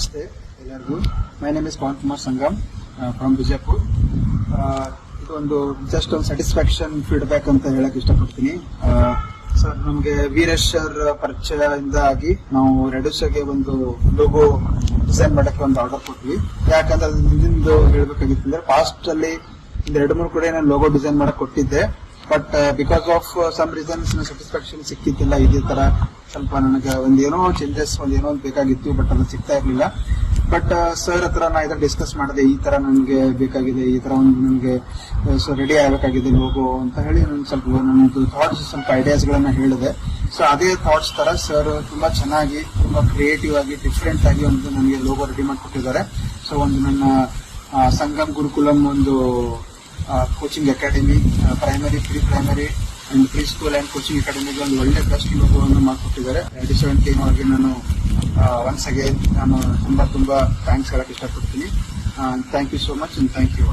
ನಮಸ್ತೆ ಎಲ್ಲರಿಗೂ. My name is Pavan Kumar Sangam from Bijapur ಇದು ಒಂದು ಜಸ್ಟ್ ಒಂದು ಸ್ಯಾಟಿಸ್ಫ್ಯಾಕ್ಷನ್ ಫೀಡ್ಬ್ಯಾಕ್ ಅಂತ ಹೇಳಕ್ ಇಷ್ಟಪಡ್ತೀನಿ. ಸರ್ ನಮಗೆ ವೀರೇಶ್ ಸರ್ ಪರಿಚಯದಿಂದ ಆಗಿ ನಾವು ರೆಡ್ಯೂಸರ್ಗೆ ಒಂದು ಲೋಗೋ ಡಿಸೈನ್ ಮಾಡಕ್ಕೆ ಒಂದು ಆರ್ಡರ್ ಕೊಟ್ವಿ. ಯಾಕಂದ್ರೆ ಅದು ಹಿಂದಿಂದು ಹೇಳ್ಬೇಕಾಗಿತ್ತು ಅಂದ್ರೆ ಪಾಸ್ಟ್ ಅಲ್ಲಿ ಎರಡು ಮೂರು ಕಡೆ ಲೋಗೋ ಡಿಸೈನ್ ಮಾಡಕ್ ಕೊಟ್ಟಿದ್ದೆ. But because of some reasons satisfaction ಸಿಕ್ಕಿದ್ದಿಲ್ಲ. ಇದೇ ತರ ಸ್ವಲ್ಪ ನನಗೆ ಒಂದೇನೋ ಚೇಂಜಸ್ ಒಂದೇನೋ ಒಂದ್ ಬೇಕಾಗಿತ್ತು ಬಟ್ ಅದು ಸಿಗ್ತಾ ಇರಲಿಲ್ಲ. ಬಟ್ ಸರ್ ಹತ್ರ ನಾ ಇದ್ರ ಡಿಸ್ಕಸ್ ಮಾಡಿದೆ. ಈ ತರ ನನಗೆ ಬೇಕಾಗಿದೆ, ಈ ತರ ಒಂದು ನನಗೆ ಸೊ ರೆಡಿ ಆಗಬೇಕಾಗಿದೆ ಲೋಗೋ ಅಂತ ಹೇಳಿ ನಾನು ಸ್ವಲ್ಪ ನನ್ನದು ಥಾಟ್ಸ್ ಸ್ವಲ್ಪ ಐಡಿಯಾಸ್ ಗಳನ್ನ ಹೇಳಿದೆ. ಸೊ ಅದೇ ಥಾಟ್ಸ್ ತರ ಸರ್ ತುಂಬಾ ಚೆನ್ನಾಗಿ, ತುಂಬಾ ಕ್ರಿಯೇಟಿವ್ ಆಗಿ ಡಿಫ್ರೆಂಟ್ ಆಗಿ ಒಂದು ನನಗೆ ಲೋಗೋ ರೆಡಿ ಮಾಡಿಕೊಟ್ಟಿದ್ದಾರೆ. ಸೊ ಒಂದು ನನ್ನ ಸಂಗಮ್ ಗುರುಕುಲಂ ಒಂದು coaching academy primary pre primary and pre school and coaching ಅಕಾಡೆಮಿಗೆ ಒಂದು ಒಳ್ಳೆ ಬೆಸ್ಟ್ ಲೋಗೋವನ್ನು ಮಾಡಿಕೊಟ್ಟಿದ್ದಾರೆ. ಎರಡು ಅವರಿಗೆ ನಾನು ಒನ್ಸ್ ಅಗೇನ್ ನಾನು ತುಂಬಾ ತುಂಬಾ ಥ್ಯಾಂಕ್ಸ್ ಹೇಳಕ್ ಇಷ್ಟಪಡ್ತೀನಿ. Thank you so much and thank you